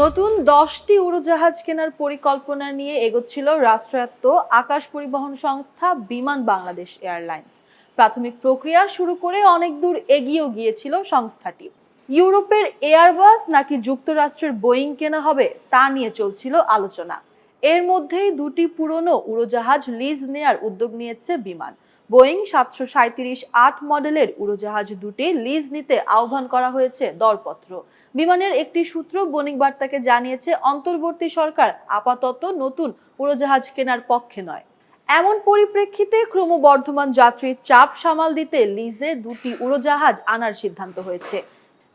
নতুন দশটি উড়োজাহাজ কেনার পরিকল্পনা নিয়ে এগোচ্ছিল রাষ্ট্রায়ত্ত আকাশ পরিবহন সংস্থা বিমান বাংলাদেশ এয়ারলাইন্স। প্রাথমিক প্রক্রিয়া শুরু করে অনেক দূর এগিয়েও গিয়েছিল সংস্থাটি। ইউরোপের এয়ারবাস নাকি যুক্তরাষ্ট্রের বোয়িং কেনা হবে তা নিয়ে চলছিল আলোচনা। এর মধ্যেই দুটি পুরনো উড়োজাহাজ লিজ নেয়ার উদ্যোগ নিয়েছে বিমান। বোয়িং সাতশো সাঁত্রিশ আট মডেলের উড়োজাহাজ দুটি লিজ নিতে আহ্বান করা হয়েছে দরপত্র। বিমানের একটি সূত্র বণিক বার্তাকে জানিয়েছে, অন্তর্বর্তী সরকার আপাতত নতুন উড়োজাহাজ কেনার পক্ষে নয়। এমন পরিপ্রেক্ষিতে ক্রমবর্ধমান যাত্রীর চাপ সামাল দিতে লিজে দুটি উড়োজাহাজ আনার সিদ্ধান্ত হয়েছে।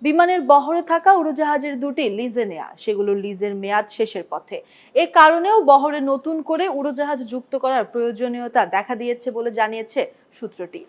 বিমানের বহরে থাকা উড়োজাহাজের দুটি লিজে নেয়া, সেগুলো লিজের মেয়াদ শেষের পথে। এ কারণেও বহরে নতুন করে উড়োজাহাজ যুক্ত করার প্রয়োজনীয়তা দেখা দিয়েছে বলে জানিয়েছে সূত্রটি।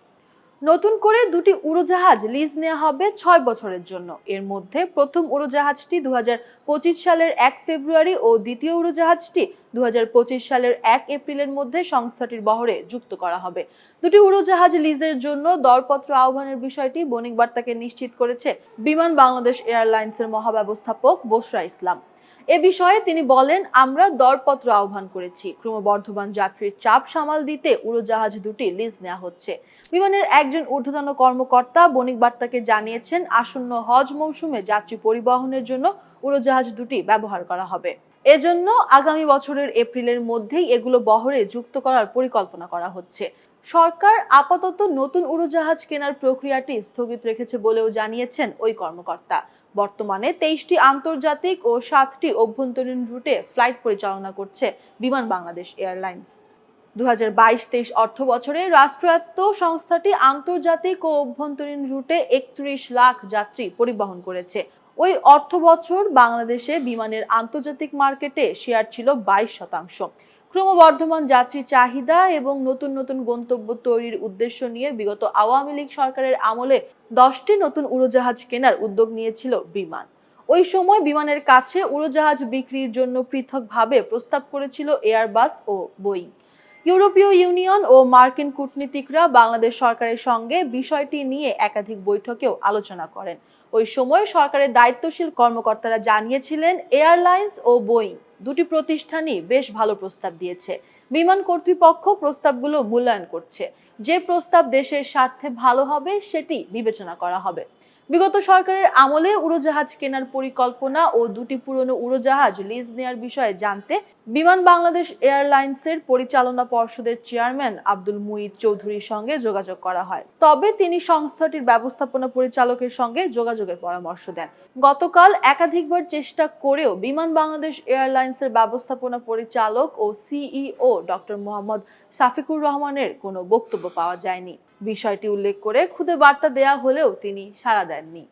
নতুন করে দুটি উড়োজাহাজ লিজ নেওয়া হবে ছয় বছরের জন্য। এর মধ্যে প্রথম উড়োজাহাজটি দু হাজার পঁচিশ সালের এক ফেব্রুয়ারি ও দ্বিতীয় উড়োজাহাজটি দুই হাজার পঁচিশ সালের এক এপ্রিলের মধ্যে সংস্থাটির বহরে যুক্ত করা হবে। দুটি উড়োজাহাজ লিজের জন্য দরপত্র আহ্বানের বিষয়টি বণিক বার্তাকে নিশ্চিত করেছে বিমান বাংলাদেশ এয়ারলাইন্সের মহাব্যবস্থাপক বসরা ইসলাম। এ বিষয়ে তিনি বলেন, আমরা দরপত্র আহ্বান করেছি। ক্রমবর্ধমান যাত্রীর চাপ সামাল দিতে উড়োজাহাজ দুটি লিজ নেওয়া হচ্ছে। বিমানের একজন ঊর্ধ্বতন কর্মকর্তা বণিক বার্তাকে জানিয়েছেন, আসন্ন হজ মৌসুমে যাত্রী পরিবহনের জন্য উড়োজাহাজ দুটি ব্যবহার করা হবে। এজন্য আগামী বছরের এপ্রিলের মধ্যেই এগুলো বহরে যুক্ত করার পরিকল্পনা করা হচ্ছে। সরকার আপাতত নতুন উড়োজাহাজ কেনার প্রক্রিয়াটি স্থগিত রেখেছে বলেও জানিয়েছেন ওই কর্মকর্তা। বর্তমানে তেইশটি আন্তর্জাতিক ও সাতটি অভ্যন্তরীণ রুটে ফ্লাইট পরিচালনা করছে বিমান বাংলাদেশ এয়ারলাইন্স। দু হাজার বাইশ তেইশ অর্থ বছরে রাষ্ট্রায়ত্ত সংস্থাটি আন্তর্জাতিক ও অভ্যন্তরীণ রুটে একত্রিশ লাখ যাত্রী পরিবহন করেছে। ওই অর্থ বছর বাংলাদেশে বিমানের আন্তর্জাতিক মার্কেটে শেয়ার ছিল বাইশ শতাংশ। ক্রমবর্ধমান যাত্রী চাহিদা এবং নতুন নতুন গন্তব্য তৈরির উদ্দেশ্য নিয়ে বিগত আওয়ামী লীগ সরকারের আমলে দশটি নতুন উড়োজাহাজ কেনার উদ্যোগ নিয়েছিল বিমান। ওই সময় বিমানের কাছে উড়োজাহাজ বিক্রির জন্য পৃথকভাবে প্রস্তাব করেছিল এয়ারবাস ও বোয়িং। ইউরোপীয় ইউনিয়ন ও মার্কিন কূটনীতিকরা বাংলাদেশ সরকারের সঙ্গে বিষয়টি নিয়ে একাধিক বৈঠকেও আলোচনা করেন। ওই সময় সরকারের দায়িত্বশীল কর্মকর্তারা জানিয়েছিলেন, এয়ারলাইন্স ও বোয়িং দুটি প্রতিষ্ঠানই বেশ ভালো প্রস্তাব দিয়েছে। বিমান কর্তৃপক্ষ প্রস্তাবগুলো মূল্যায়ন করছে। যে প্রস্তাব দেশের স্বার্থে ভালো হবে, সেটি বিবেচনা করা হবে। বিগত সরকারের আমলে উড়োজাহাজ কেনার পরিকল্পনা ও দুটি পুরনো উড়োজাহাজ লিজ নেয়ার বিষয়ে জানতে বিমান বাংলাদেশ এয়ারলাইন্সের পরিচালনা পর্ষদের চেয়ারম্যান আব্দুল মুইদ চৌধুরীর সঙ্গে যোগাযোগ করা হয়। তবে তিনি সংস্থাটির ব্যবস্থাপনা পরিচালকের সঙ্গে যোগাযোগের পরামর্শ দেন। গতকাল একাধিকবার চেষ্টা করেও বিমান বাংলাদেশ এয়ারলাইন্সের ব্যবস্থাপনা পরিচালক ও সিইও ডক্টর মোহাম্মদ সাফিকুর রহমানের কোনো বক্তব্য পাওয়া যায়নি। বিষয়টি উল্লেখ করে খুদে বার্তা দেয়া হলেও তিনি সাড়া দেননি।